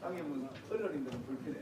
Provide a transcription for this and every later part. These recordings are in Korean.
땅에 문 얼른 있는 불편해.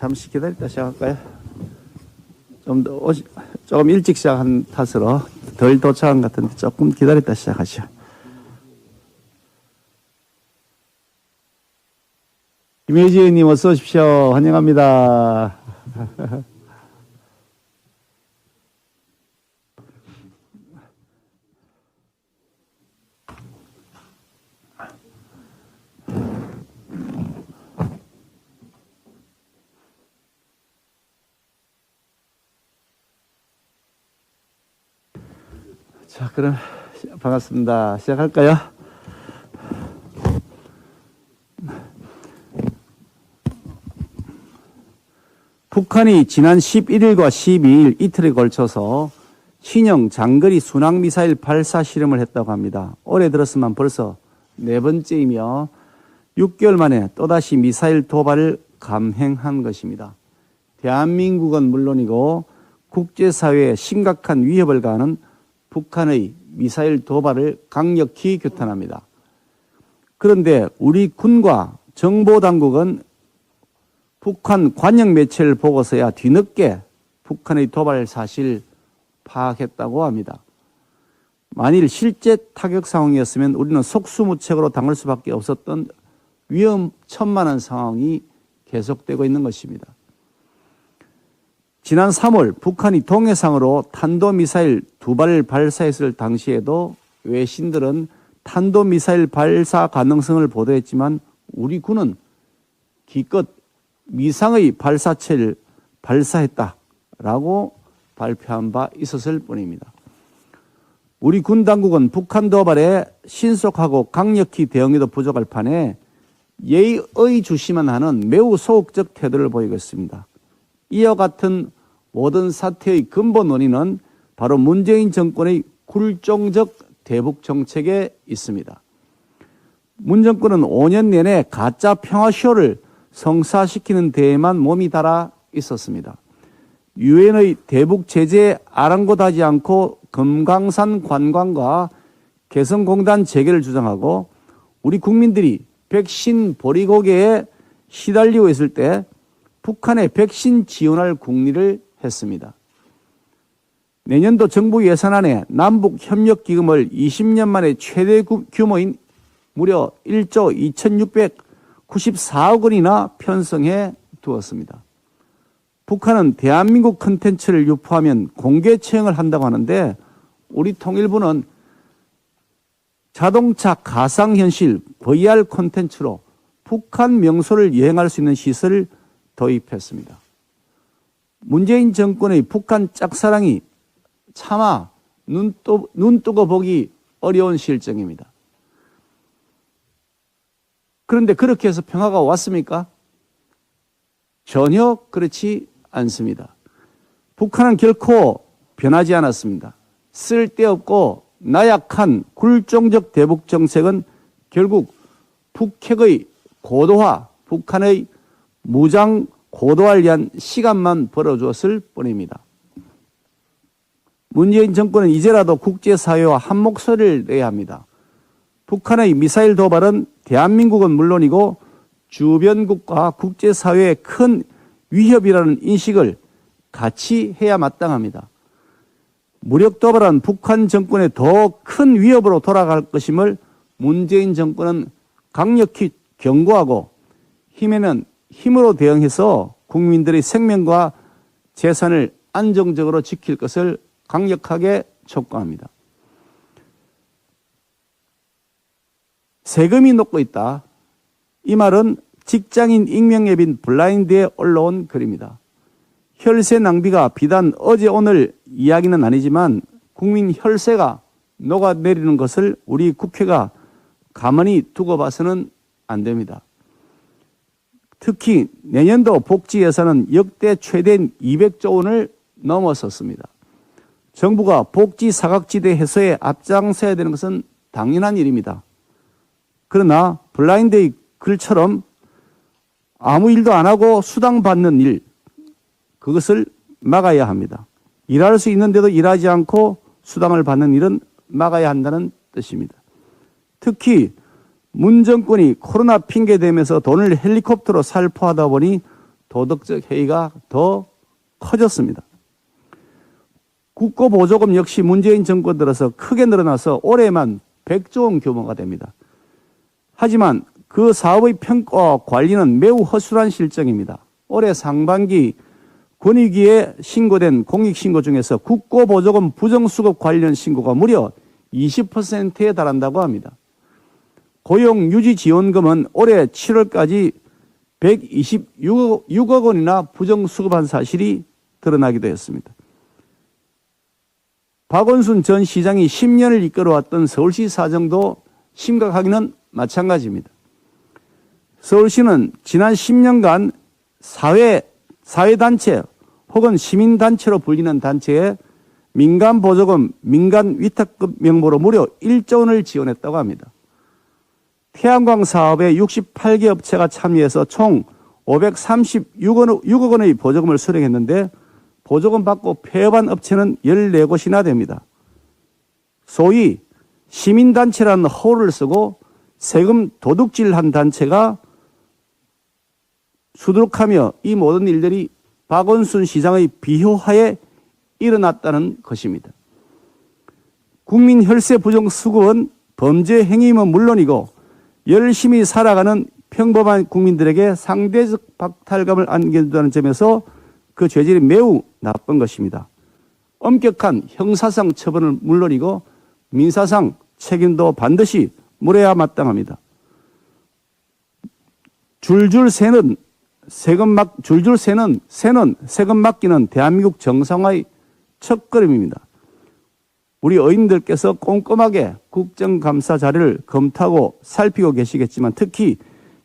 잠시 기다렸다 시작할까요? 좀 더 오시, 조금 일찍 시작한 탓으로 덜 도착한 것 같은데 조금 기다렸다 시작하시죠. 김혜지 의원님 어서 오십시오. 환영합니다. 자, 그럼 시- 반갑습니다. 시작할까요? 북한이 지난 11일과 12일 이틀에 걸쳐서 신형 장거리 순항 미사일 발사 실험을 했다고 합니다. 올해 들었으면 벌써 네 번째이며 6개월 만에 또다시 미사일 도발을 감행한 것입니다. 대한민국은 물론이고 국제사회에 심각한 위협을 가하는 북한의 미사일 도발을 강력히 규탄합니다. 그런데 우리 군과 정보당국은 북한 관영 매체를 보고서야 뒤늦게 북한의 도발 사실 파악했다고 합니다. 만일 실제 타격 상황이었으면 우리는 속수무책으로 당할 수밖에 없었던 위험천만한 상황이 계속되고 있는 것입니다. 지난 3월 북한이 동해상으로 탄도미사일 두 발을 발사했을 당시에도 외신들은 탄도미사일 발사 가능성을 보도했지만 우리 군은 기껏 미상의 발사체를 발사했다라고 발표한 바 있었을 뿐입니다. 우리 군 당국은 북한 도발에 신속하고 강력히 대응해도 부족할 판에 예의 주시만 하는 매우 소극적 태도를 보이고 있습니다. 이와 같은 모든 사태의 근본 원인은 바로 문재인 정권의 굴종적 대북 정책에 있습니다. 문 정권은 5년 내내 가짜 평화쇼를 성사시키는 데에만 몸이 달아 있었습니다. 유엔의 대북 제재에 아랑곳하지 않고 금강산 관광과 개성공단 재개를 주장하고 우리 국민들이 백신 보리고개에 시달리고 있을 때 북한에 백신 지원할 국리를 했습니다. 내년도 정부 예산안에 남북 협력 기금을 20년 만에 최대 구- 규모인 무려 1조 2,694억 원이나 편성해 두었습니다. 북한은 대한민국 컨텐츠를 유포하면 공개 처형을 한다고 하는데 우리 통일부는 자동차 가상현실 VR 콘텐츠로 북한 명소를 여행할 수 있는 시설을 도입했습니다. 문재인 정권의 북한 짝사랑이 차마 눈, 떠, 눈 뜨고 보기 어려운 실정입니다. 그런데 그렇게 해서 평화가 왔습니까? 전혀 그렇지 않습니다. 북한은 결코 변하지 않았습니다. 쓸데없고 나약한 굴종적 대북 정책은 결국 북핵의 고도화, 북한의 무장 고도화를 위한 시간만 벌어주었을 뿐입니다. 문재인 정권은 이제라도 국제사회와 한 목소리를 내야 합니다. 북한의 미사일 도발은 대한민국은 물론이고 주변국과 국제사회의 큰 위협이라는 인식을 같이 해야 마땅합니다. 무력 도발은 북한 정권의 더 큰 위협으로 돌아갈 것임을 문재인 정권은 강력히 경고하고 힘에는 힘으로 대응해서 국민들의 생명과 재산을 안정적으로 지킬 것을 강력하게 촉구합니다. 세금이 녹고 있다. 이 말은 직장인 익명앱인 블라인드에 올라온 글입니다. 혈세 낭비가 비단 어제 오늘 이야기는 아니지만 국민 혈세가 녹아내리는 것을 우리 국회가 가만히 두고 봐서는 안 됩니다. 특히 내년도 복지 예산은 역대 최대인 200조 원을 넘어섰습니다. 정부가 복지 사각지대 해소에 앞장서야 되는 것은 당연한 일입니다. 그러나 블라인드의 글처럼 아무 일도 안 하고 수당 받는 일, 그것을 막아야 합니다. 일할 수 있는데도 일하지 않고 수당을 받는 일은 막아야 한다는 뜻입니다. 특히 문 정권이 코로나 핑계 대면서 돈을 헬리콥터로 살포하다 보니 도덕적 해이가 더 커졌습니다. 국고보조금 역시 문재인 정권 들어서 크게 늘어나서 올해만 100조 원 규모가 됩니다. 하지만 그 사업의 평가와 관리는 매우 허술한 실정입니다. 올해 상반기 권익위에 신고된 공익신고 중에서 국고보조금 부정수급 관련 신고가 무려 20%에 달한다고 합니다. 고용유지지원금은 올해 7월까지 126억 원이나 부정수급한 사실이 드러나기도 했습니다. 박원순 전 시장이 10년을 이끌어왔던 서울시 사정도 심각하기는 마찬가지입니다. 서울시는 지난 10년간 사회, 사회단체 혹은 시민단체로 불리는 단체에 민간 보조금, 민간 위탁금 명목으로 무려 1조 원을 지원했다고 합니다. 태양광 사업에 68개 업체가 참여해서 총 536억, 6억 원의 보조금을 수령했는데 보조금 받고 폐업한 업체는 14곳이나 됩니다. 소위 시민단체라는 허를 쓰고 세금 도둑질한 단체가 수두룩하며 이 모든 일들이 박원순 시장의 비효하에 일어났다는 것입니다. 국민 혈세 부정 수급은 범죄 행위면 물론이고 열심히 살아가는 평범한 국민들에게 상대적 박탈감을 안겨준다는 점에서 그 죄질이 매우 나쁜 것입니다. 엄격한 형사상 처벌은 물론이고 민사상 책임도 반드시 물어야 마땅합니다. 줄줄 새는 세금 막 줄줄 새는 새는 세금 맡기는 대한민국 정상화의 첫걸음입니다. 우리 의원들께서 꼼꼼하게 국정감사 자료를 검토하고 살피고 계시겠지만 특히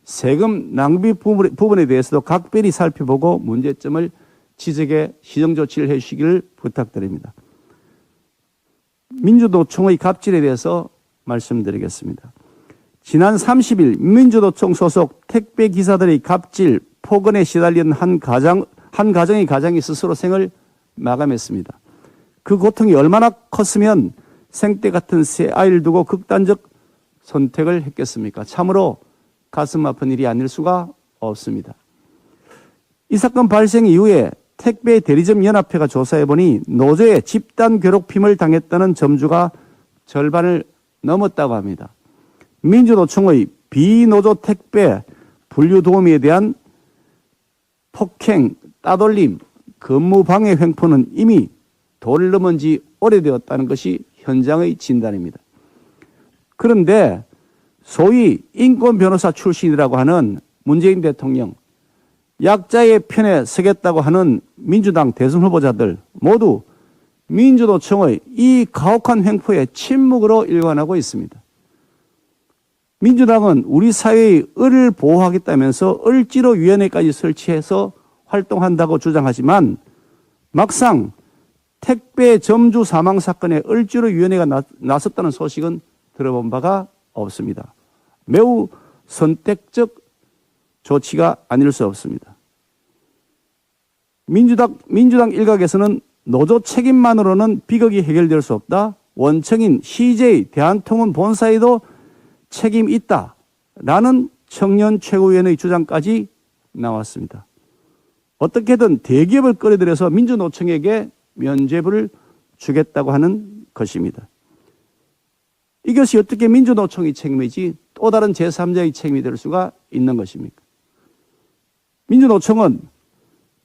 세금 낭비 부분에 대해서도 각별히 살펴보고 문제점을 지적에 시정 조치를 해 주시기를 부탁드립니다. 민주노총의 갑질에 대해서 말씀드리겠습니다. 지난 30일 민주노총 소속 택배 기사들의 갑질 폭언에 시달린 한 가장 한 가정의 가장이 스스로 생을 마감했습니다. 그 고통이 얼마나 컸으면 생때 같은 새 아이를 두고 극단적 선택을 했겠습니까? 참으로 가슴 아픈 일이 아닐 수가 없습니다. 이 사건 발생 이후에 택배 대리점 연합회가 조사해 보니 노조의 집단 괴롭힘을 당했다는 점주가 절반을 넘었다고 합니다. 민주노총의 비노조 택배 분류 도우미에 대한 폭행, 따돌림, 근무 방해 횡포는 이미 도를 넘은 지 오래되었다는 것이 현장의 진단입니다. 그런데 소위 인권 변호사 출신이라고 하는 문재인 대통령, 약자의 편에 서겠다고 하는 민주당 대선 후보자들 모두 민주노총의 이 가혹한 횡포에 침묵으로 일관하고 있습니다. 민주당은 우리 사회의 을을 보호하겠다면서 을지로 위원회까지 설치해서 활동한다고 주장하지만 막상 택배 점주 사망 사건에 을지로 위원회가 나섰다는 소식은 들어본 바가 없습니다. 매우 선택적 조치가 아닐 수 없습니다. 민주당, 민주당 일각에서는 노조 책임만으로는 비극이 해결될 수 없다. 원청인 CJ, 대한통운 본사에도 책임 있다. 라는 청년 최고위원의 주장까지 나왔습니다. 어떻게든 대기업을 끌어들여서 민주노총에게 면죄부를 주겠다고 하는 것입니다. 이것이 어떻게 민주노총의 책임이지 또 다른 제3자의 책임이 될 수가 있는 것입니까? 민주노총은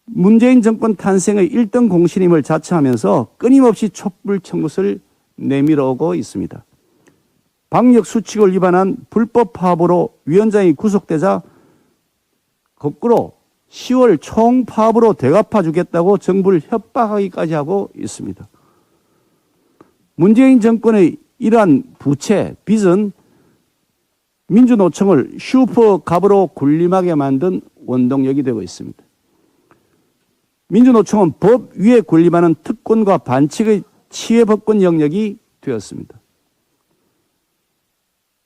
문재인 정권 탄생의 1등 공신임을 자처하면서 끊임없이 촛불 청굿을 내밀어 오고 있습니다. 방역 수칙을 위반한 불법 파업으로 위원장이 구속되자 거꾸로 10월 총파업으로 되갚아 주겠다고 정부를 협박하기까지 하고 있습니다. 문재인 정권의 이러한 부채, 빚은 민주노총을 슈퍼갑으로 군림하게 만든 원동력이 되고 있습니다. 민주노총은 법 위에 군림하는 특권과 반칙의 치해법권 영역이 되었습니다.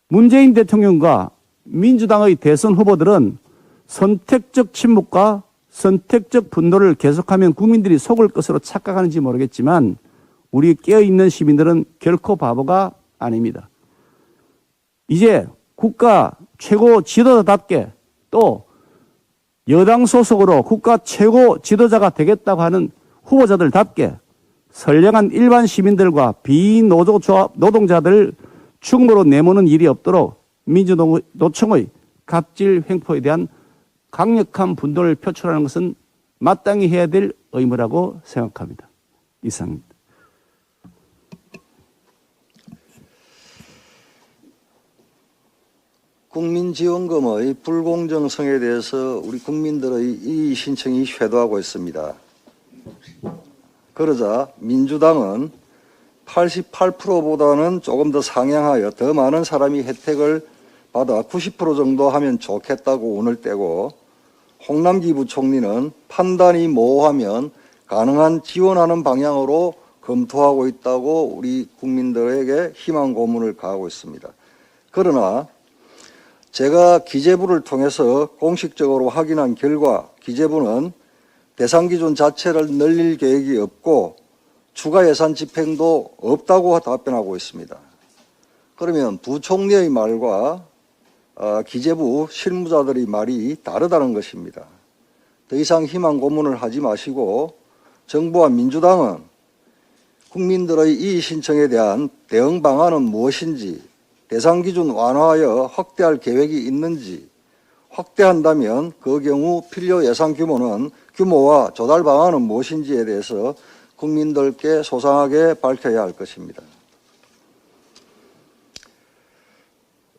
문재인 대통령과 민주당의 대선 후보들은 선택적 침묵과 선택적 분노를 계속하면 국민들이 속을 것으로 착각하는지 모르겠지만 우리 깨어있는 시민들은 결코 바보가 아닙니다. 이제 국가 최고 지도자답게 또 여당 소속으로 국가 최고 지도자가 되겠다고 하는 후보자들답게 선량한 일반 시민들과 비노조 조합 노동자들 충무로 내모는 일이 없도록 민주노총의 갑질 횡포에 대한 강력한 분노를 표출하는 것은 마땅히 해야 될 의무라고 생각합니다. 이상입니다. 국민지원금의 불공정성에 대해서 우리 국민들의 이의 신청이 쇄도하고 있습니다. 그러자 민주당은 88%보다는 조금 더 상향하여 더 많은 사람이 혜택을 받아 90% 정도 하면 좋겠다고 운을 떼고 홍남기 부총리는 판단이 모호하면 가능한 지원하는 방향으로 검토하고 있다고 우리 국민들에게 희망 고문을 가하고 있습니다. 그러나 제가 기재부를 통해서 공식적으로 확인한 결과 기재부는 대상 기준 자체를 늘릴 계획이 없고 추가 예산 집행도 없다고 답변하고 있습니다. 그러면 부총리의 말과 어, 기재부 실무자들의 말이 다르다는 것입니다. 더 이상 희망 고문을 하지 마시고 정부와 민주당은 국민들의 이의 신청에 대한 대응 방안은 무엇인지 대상 기준 완화하여 확대할 계획이 있는지 확대한다면 그 경우 필요 예산 규모는 규모와 조달 방안은 무엇인지에 대해서 국민들께 소상하게 밝혀야 할 것입니다.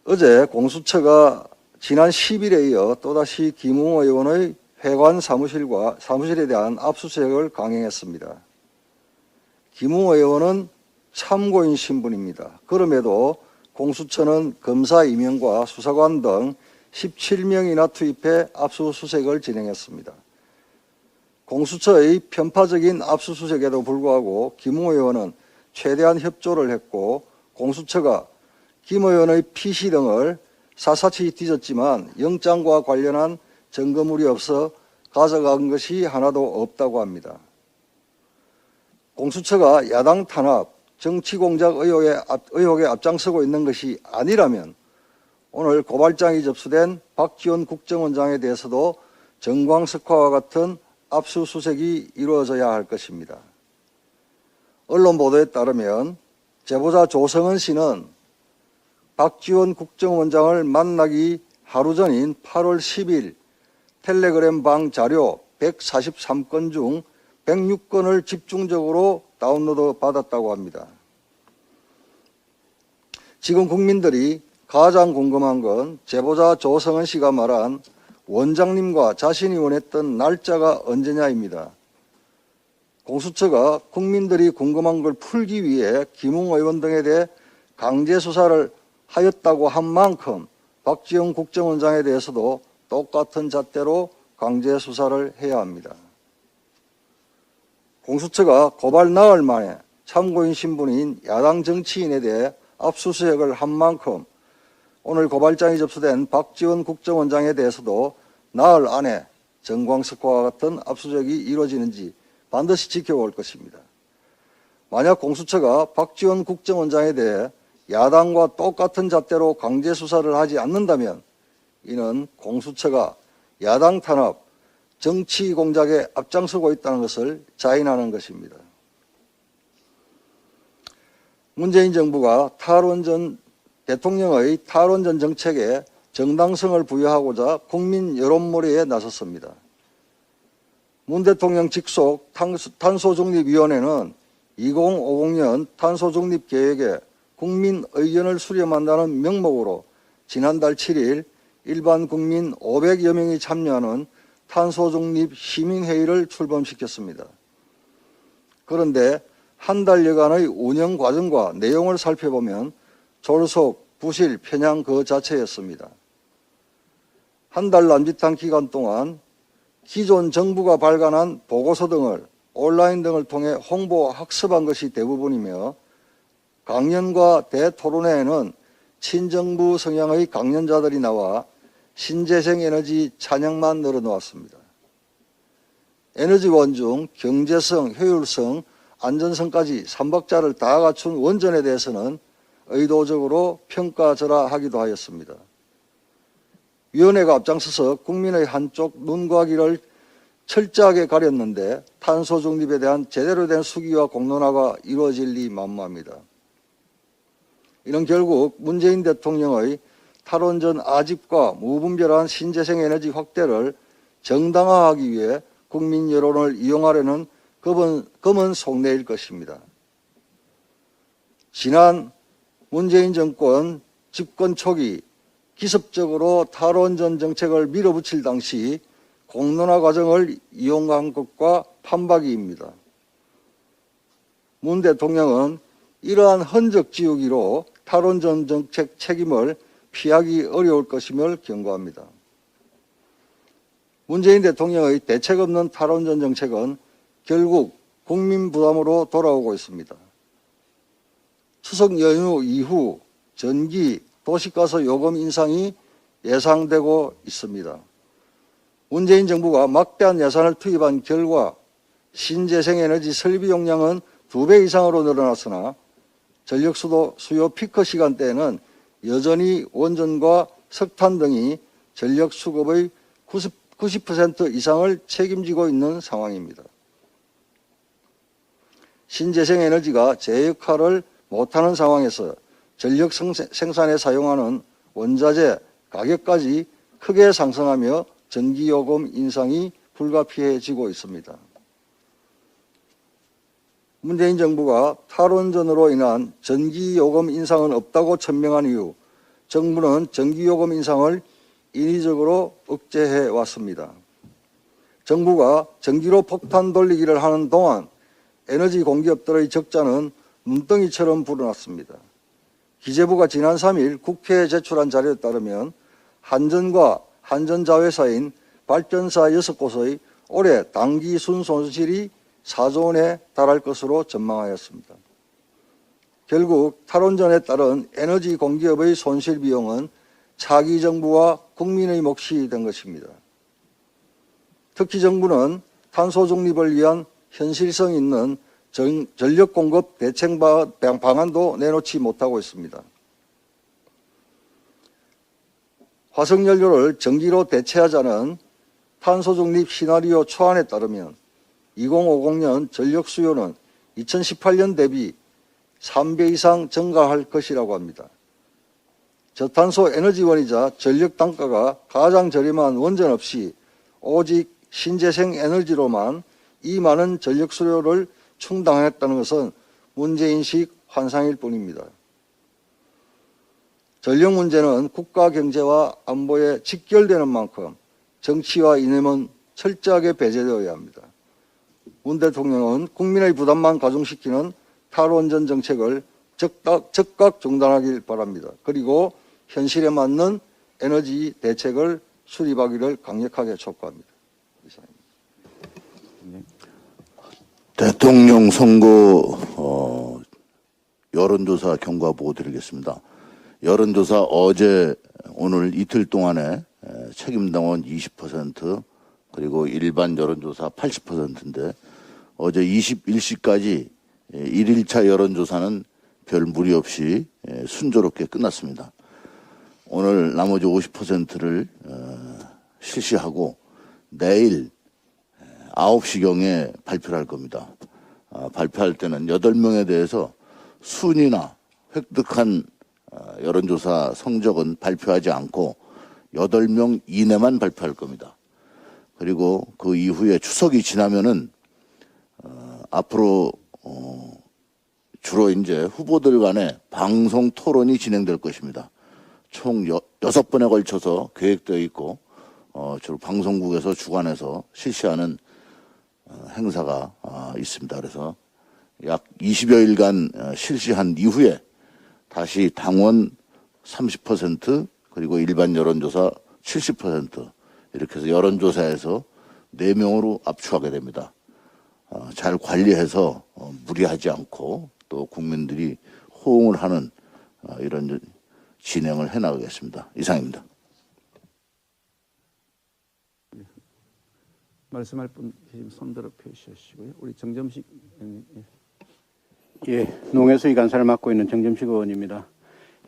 어제 공수처가 지난 10일에 이어 또다시 김웅 의원의 회관 사무실과 사무실에 대한 압수수색을 강행했습니다. 김웅 의원은 참고인 신분입니다. 그럼에도 공수처는 검사 임명과 수사관 등 17명이나 투입해 압수수색을 진행했습니다. 공수처의 편파적인 압수수색에도 불구하고 김웅 의원은 최대한 협조를 했고 공수처가 김 의원의 PC 등을 사사치 뒤졌지만 영장과 관련한 증거물이 없어 가져간 것이 하나도 없다고 합니다. 공수처가 야당 탄압, 정치 공작 의혹에, 앞, 의혹에 앞장서고 있는 것이 아니라면 오늘 고발장이 접수된 박지원 국정원장에 대해서도 정광석화와 같은 압수수색이 이루어져야 할 것입니다. 언론 보도에 따르면 제보자 조성은 씨는 박지원 국정원장을 만나기 하루 전인 8월 10일 텔레그램 방 자료 143건 중 106건을 집중적으로 다운로드 받았다고 합니다. 지금 국민들이 가장 궁금한 건 제보자 조성은 씨가 말한 원장님과 자신이 원했던 날짜가 언제냐입니다. 공수처가 국민들이 궁금한 걸 풀기 위해 김웅 의원 등에 대해 강제 수사를 하였다고 한 만큼 박지원 국정원장에 대해서도 똑같은 잣대로 강제 수사를 해야 합니다. 공수처가 고발 나흘 만에 참고인 신분인 야당 정치인에 대해 압수수색을 한 만큼 오늘 고발장이 접수된 박지원 국정원장에 대해서도 나흘 안에 정광석화와 같은 압수수색이 이루어지는지 반드시 지켜볼 것입니다. 만약 공수처가 박지원 국정원장에 대해 야당과 똑같은 잣대로 강제 수사를 하지 않는다면 이는 공수처가 야당 탄압, 정치 공작에 앞장서고 있다는 것을 자인하는 것입니다. 문재인 정부가 탈원전 대통령의 탈원전 정책에 정당성을 부여하고자 국민 여론몰이에 나섰습니다. 문 대통령 직속 탄소- 탄소중립위원회는 2050년 탄소중립 계획에 국민 의견을 수렴한다는 명목으로 지난달 7일 일반 국민 500여 명이 참여하는 탄소중립 시민회의를 출범시켰습니다. 그런데 한 달여간의 운영 과정과 내용을 살펴보면 졸속, 부실, 편향 그 자체였습니다. 한 달 남짓한 기간 동안 기존 정부가 발간한 보고서 등을 온라인 등을 통해 홍보 학습한 것이 대부분이며 강연과 대토론회에는 친정부 성향의 강연자들이 나와 신재생 에너지 찬양만 늘어놓았습니다. 에너지원 중 경제성, 효율성, 안전성까지 삼박자를 다 갖춘 원전에 대해서는 의도적으로 평가절하하기도 하였습니다. 위원회가 앞장서서 국민의 한쪽 눈과 귀를 철저하게 가렸는데 탄소 중립에 대한 제대로 된 수기와 공론화가 이루어질 리 만무합니다. 이는 결국 문재인 대통령의 탈원전 아집과 무분별한 신재생 에너지 확대를 정당화하기 위해 국민 여론을 이용하려는 검은, 검은 속내일 것입니다. 지난 문재인 정권 집권 초기 기습적으로 탈원전 정책을 밀어붙일 당시 공론화 과정을 이용한 것과 판박이입니다. 문 대통령은 이러한 흔적 지우기로 탈원전 정책 책임을 피하기 어려울 것임을 경고합니다. 문재인 대통령의 대책 없는 탈원전 정책은 결국 국민 부담으로 돌아오고 있습니다. 추석 연휴 이후 전기, 도시가스 요금 인상이 예상되고 있습니다. 문재인 정부가 막대한 예산을 투입한 결과 신재생에너지 설비 용량은 두배 이상으로 늘어났으나 전력 수도 수요 피크 시간대에는 여전히 원전과 석탄 등이 전력 수급의 90, 90% 이상을 책임지고 있는 상황입니다. 신재생 에너지가 제 역할을 못하는 상황에서 전력 생산- 생산에 사용하는 원자재 가격까지 크게 상승하며 전기요금 인상이 불가피해지고 있습니다. 문재인 정부가 탈원전으로 인한 전기요금 인상은 없다고 천명한 이후 정부는 전기요금 인상을 인위적으로 억제해 왔습니다. 정부가 전기로 폭탄 돌리기를 하는 동안 에너지 공기업들의 적자는 눈덩이처럼 불어났습니다. 기재부가 지난 3일 국회에 제출한 자료에 따르면 한전과 한전자회사인 발전사 6곳의 올해 당기 순손실이 4조 원에 달할 것으로 전망하였습니다. 결국 탈원전에 따른 에너지 공기업의 손실 비용은 차기 정부와 국민의 몫이 된 것입니다. 특히 정부는 탄소 중립을 위한 현실성 있는 전, 전력 공급 대책 바- 방안도 내놓지 못하고 있습니다. 화석연료를 전기로 대체하자는 탄소 중립 시나리오 초안에 따르면 2050년 전력 수요는 2018년 대비 3배 이상 증가할 것이라고 합니다. 저탄소 에너지원이자 전력 단가가 가장 저렴한 원전 없이 오직 신재생 에너지로만 이 많은 전력 수요를 충당했다는 것은 문제인식 환상일 뿐입니다. 전력 문제는 국가 경제와 안보에 직결되는 만큼 정치와 이념은 철저하게 배제되어야 합니다. 문 대통령은 국민의 부담만 가중시키는 탈원전 정책을 적각, 적각 중단하길 바랍니다. 그리고 현실에 맞는 에너지 대책을 수립하기를 강력하게 촉구합니다. 이상입니다. 대통령 선거 어, 여론조사 경과 보고 드리겠습니다. 여론조사 어제 오늘 이틀 동안에 에, 책임당원 20% 그리고 일반 여론조사 80%인데 어제 21시까지 1일차 여론조사는 별 무리 없이 에, 순조롭게 끝났습니다. 오늘 나머지 50%를 어, 실시하고 내일 9시경에 발표를 할 겁니다. 아, 발표할 때는 8명에 대해서 순위나 획득한 아, 여론조사 성적은 발표하지 않고 8명 이내만 발표할 겁니다. 그리고 그 이후에 추석이 지나면은 어, 앞으로 어, 주로 이제 후보들 간의 방송 토론이 진행될 것입니다. 총 여, 여섯 번에 걸쳐서 계획되어 있고 어, 주로 방송국에서 주관해서 실시하는 어, 행사가 아, 있습니다. 그래서 약 20여일간 어, 실시한 이후에 다시 당원 30% 그리고 일반 여론조사 70% 이렇게 해서 여론조사에서 4명으로 압축하게 됩니다. 어, 잘 관리해서 어, 무리하지 않고 또 국민들이 호응을 하는 어, 이런 진행을 해나가겠습니다. 이상입니다. 말씀할 분 계시면 손들어 표시하시고요. 우리 정점식. 예. 예, 농해수위 간사를 맡고 있는 정점식 의원입니다.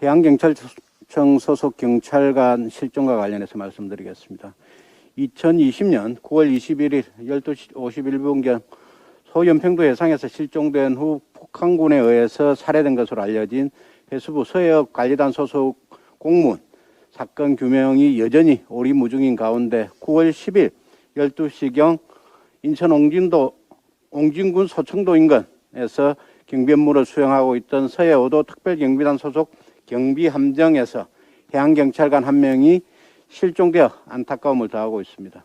해양경찰청 소속 경찰관 실종과 관련해서 말씀드리겠습니다. 2020년 9월 21일 12시 51분경 소연평도 해상에서 실종된 후 북한군에 의해서 살해된 것으로 알려진 해수부 서해역 관리단 소속 공무원 사건 규명이 여전히 오리무중인 가운데 9월 10일 12시경 인천 옹진도 옹진군 소청도 인근에서 경비 업무를 수행하고 있던 서해오도 특별경비단 소속 경비함정에서 해양경찰관 한 명이 실종되어 안타까움을 더하고 있습니다.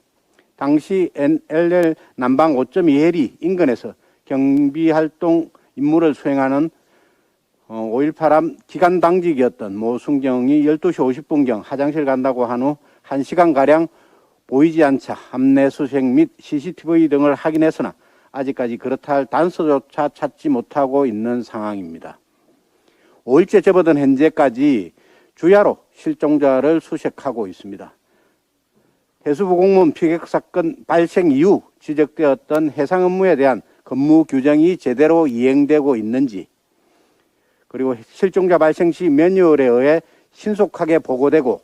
당시 NLL 남방 5.2해리 인근에서 경비활동 임무를 수행하는 5.18함 기간 당직이었던 모 순경이 12시 50분경 화장실 간다고 한 후 1시간가량 보이지 않자 함내 수색 및 CCTV 등을 확인했으나 아직까지 그렇다 할 단서조차 찾지 못하고 있는 상황입니다. 5일째 접어든 현재까지 주야로 실종자를 수색하고 있습니다. 해수부 공무원 피격 사건 발생 이후 지적되었던 해상 업무에 대한 근무 규정이 제대로 이행되고 있는지, 그리고 실종자 발생 시 매뉴얼에 의해 신속하게 보고되고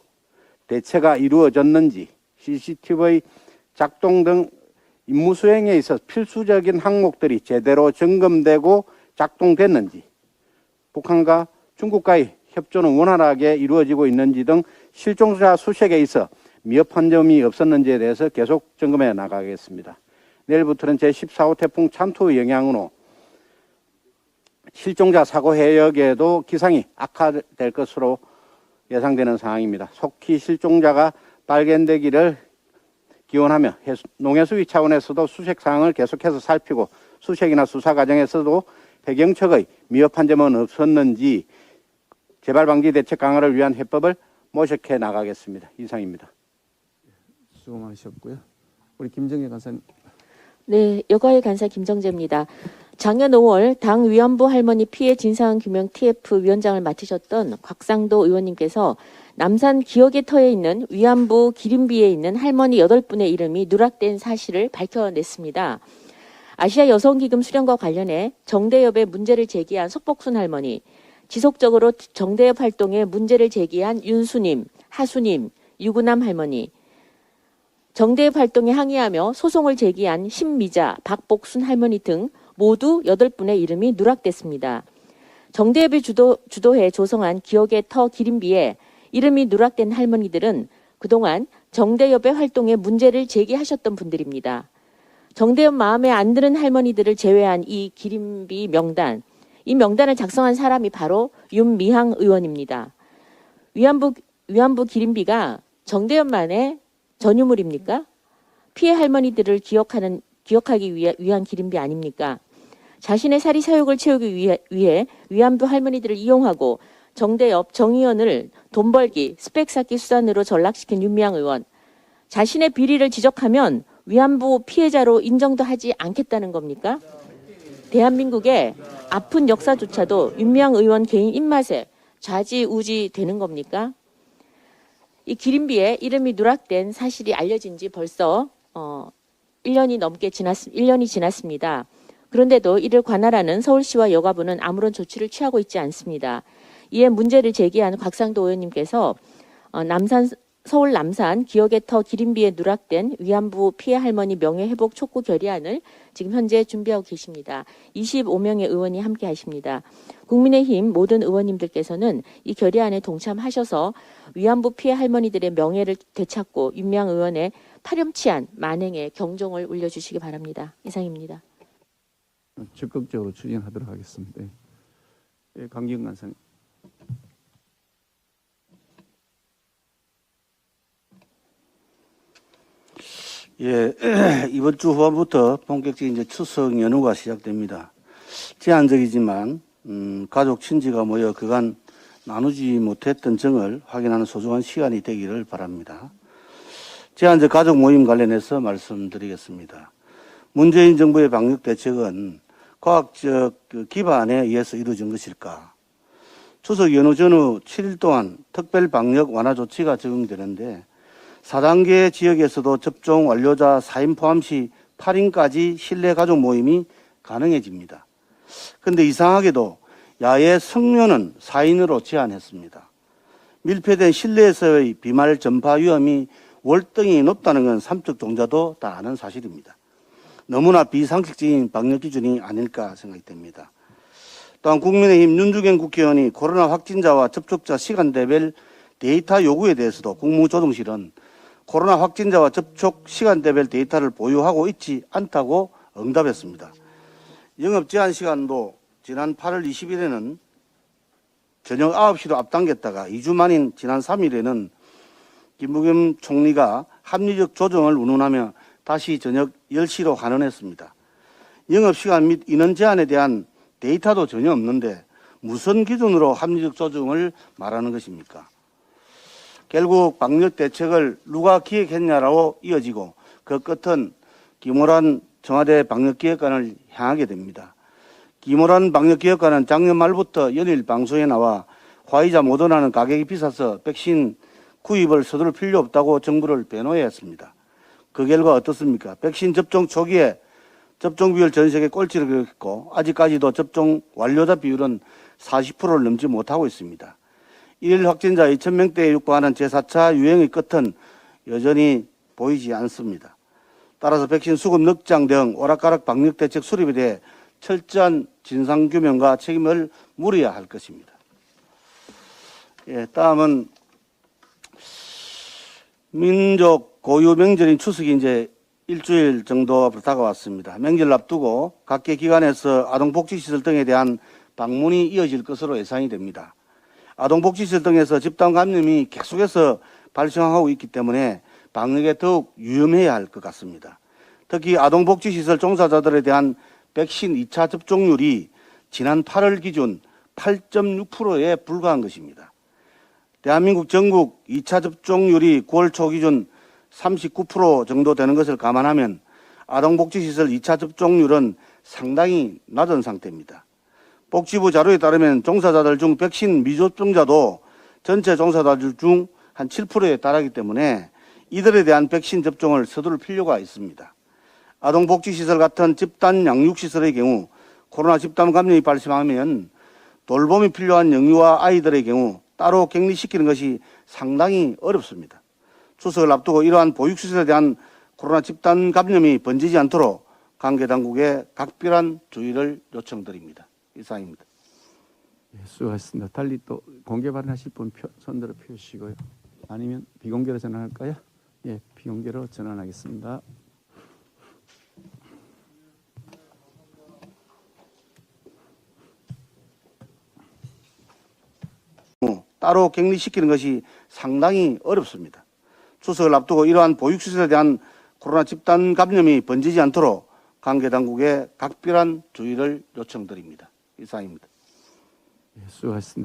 대처가 이루어졌는지, CCTV 작동 등 임무 수행에 있어 필수적인 항목들이 제대로 점검되고 작동됐는지, 북한과 중국과의 협조는 원활하게 이루어지고 있는지 등 실종자 수색에 있어 미흡한 점이 없었는지에 대해서 계속 점검해 나가겠습니다. 내일부터는 제14호 태풍 찬투 영향으로 실종자 사고 해역에도 기상이 악화될 것으로 예상되는 상황입니다. 속히 실종자가 발견되기를 기원하며 해수- 농해수위 차원에서도 수색 사항을 계속해서 살피고 수색이나 수사 과정에서도 배경척의 미흡한 점은 없었는지 재발 방지 대책 강화를 위한 해법을 모색해 나가겠습니다. 이상입니다. 수고 많으셨고요. 우리 김정혜 간사님. 네, 여가의 간사 김정재입니다. 작년 5월 당 위안부 할머니 피해 진상규명 TF 위원장을 맡으셨던 곽상도 의원님께서 남산 기억의 터에 있는 위안부 기림비에 있는 할머니 8분의 이름이 누락된 사실을 밝혀냈습니다. 아시아 여성기금 수령과 관련해 정대협에 문제를 제기한 속복순 할머니, 지속적으로 정대협 활동에 문제를 제기한 윤수님, 하수님, 유구남 할머니, 정대협 활동에 항의하며 소송을 제기한 신미자, 박복순 할머니 등 모두 8분의 이름이 누락됐습니다. 정대협이 주도, 주도해 조성한 기억의 터 기림비에 이름이 누락된 할머니들은 그동안 정대협의 활동에 문제를 제기하셨던 분들입니다. 정대협 마음에 안 드는 할머니들을 제외한 이 기림비 명단, 이 명단을 작성한 사람이 바로 윤미향 의원입니다. 위안부, 위안부 기림비가 정대협만의 전유물입니까? 피해 할머니들을 기억하는 기억하기 위해, 위한 기림비 아닙니까? 자신의 사리 사욕을 채우기 위해, 위해 위안부 할머니들을 이용하고 정대협 정의원을 돈 벌기 스펙 쌓기 수단으로 전락시킨 윤미향 의원 자신의 비리를 지적하면 위안부 피해자로 인정도 하지 않겠다는 겁니까? 대한민국의 아픈 역사조차도 윤미향 의원 개인 입맛에 좌지우지 되는 겁니까? 이 기림비에 이름이 누락된 사실이 알려진 지 벌써 어 1년이 넘게 지났 1년이 지났습니다. 그런데도 이를 관할하는 서울시와 여가부는 아무런 조치를 취하고 있지 않습니다. 이에 문제를 제기한 곽상도 의원님께서 어, 남산 서울 남산 기억의 터 기림비에 누락된 위안부 피해 할머니 명예 회복 촉구 결의안을 지금 현재 준비하고 계십니다. 25명의 의원이 함께 하십니다. 국민의힘 모든 의원님들께서는 이 결의안에 동참하셔서 위안부 피해 할머니들의 명예를 되찾고 윤명 의원의 파렴치한 만행에 경종을 울려주시기 바랍니다. 이상입니다. 적극적으로 추진하도록 하겠습니다. 예, 강기영 간사님. 예, 이번 주 후반부터 본격적인 이제 추석 연휴가 시작됩니다. 제한적이지만 음, 가족 친지가 모여 그간 나누지 못했던 정을 확인하는 소중한 시간이 되기를 바랍니다. 제한적 가족 모임 관련해서 말씀드리겠습니다. 문재인 정부의 방역 대책은 과학적 그 기반에 의해서 이루어진 것일까? 추석 연휴 전후 7일 동안 특별 방역 완화 조치가 적용되는데 4단계 지역에서도 접종 완료자 4인 포함 시 8인까지 실내 가족 모임이 가능해집니다. 근데 이상하게도 야외 성묘는 4인으로 제한했습니다. 밀폐된 실내에서의 비말 전파 위험이 월등히 높다는 건 삼척 종자도 다 아는 사실입니다. 너무나 비상식적인 방역 기준이 아닐까 생각이 됩니다. 또한 국민의힘 윤주경 국회의원이 코로나 확진자와 접촉자 시간대별 데이터 요구에 대해서도 국무조정실은 코로나 확진자와 접촉 시간대별 데이터를 보유하고 있지 않다고 응답했습니다. 영업 제한 시간도 지난 8월 20일에는 저녁 9시로 앞당겼다가 2주 만인 지난 3일에는 김부겸 총리가 합리적 조정을 운운하며 다시 저녁 10시로 환원했습니다. 영업시간 및 인원 제한에 대한 데이터도 전혀 없는데 무슨 기준으로 합리적 조정을 말하는 것입니까? 결국 방역 대책을 누가 기획했냐라고 이어지고 그 끝은 김호란 청와대 방역기획관을 향하게 됩니다. 김호란 방역기획관은 작년 말부터 연일 방송에 나와 화이자 모더나는 가격이 비싸서 백신 구입을 서두를 필요 없다고 정부를 변호해 했습니다. 그 결과 어떻습니까? 백신 접종 초기에 접종 비율 전 세계 꼴찌를 기록했고 아직까지도 접종 완료자 비율은 40%를 넘지 못하고 있습니다. 일일 확진자 2,000명대에 육박하는 제4차 유행의 끝은 여전히 보이지 않습니다. 따라서 백신 수급 넉장 등 오락가락 방역 대책 수립에 대해 철저한 진상 규명과 책임을 물어야 할 것입니다. 예, 다음은 민족 고유 명절인 추석이 이제 일주일 정도 앞으로 다가왔습니다. 명절 앞두고 각계 기관에서 아동복지시설 등에 대한 방문이 이어질 것으로 예상이 됩니다. 아동복지시설 등에서 집단 감염이 계속해서 발생하고 있기 때문에 방역에 더욱 유념해야 할 것 같습니다. 특히 아동복지시설 종사자들에 대한 백신 2차 접종률이 지난 8월 기준 8.6%에 불과한 것입니다. 대한민국 전국 2차 접종률이 9월 초 기준 39% 정도 되는 것을 감안하면 아동복지시설 2차 접종률은 상당히 낮은 상태입니다. 복지부 자료에 따르면 종사자들 중 백신 미접종자도 전체 종사자들 중 한 7%에 달하기 때문에 이들에 대한 백신 접종을 서두를 필요가 있습니다. 아동복지시설 같은 집단 양육시설의 경우 코로나 집단 감염이 발생하면 돌봄이 필요한 영유아 아이들의 경우 따로 격리시키는 것이 상당히 어렵습니다. 추석을 앞두고 이러한 보육시설에 대한 코로나 집단 감염이 번지지 않도록 관계당국에 각별한 주의를 요청드립니다. 이상입니다. 예, 수고하셨습니다. 달리 또 공개 발언하실 분 표, 손들어 표시고요. 아니면 비공개로 전환할까요? 예, 비공개로 전환하겠습니다. 따로 격리시키는 것이 상당히 어렵습니다. 추석을 앞두고 이러한 보육시설에 대한 코로나 집단 감염이 번지지 않도록 관계당국에 각별한 주의를 요청드립니다. 이상입니다. 예, 수고하셨습니다.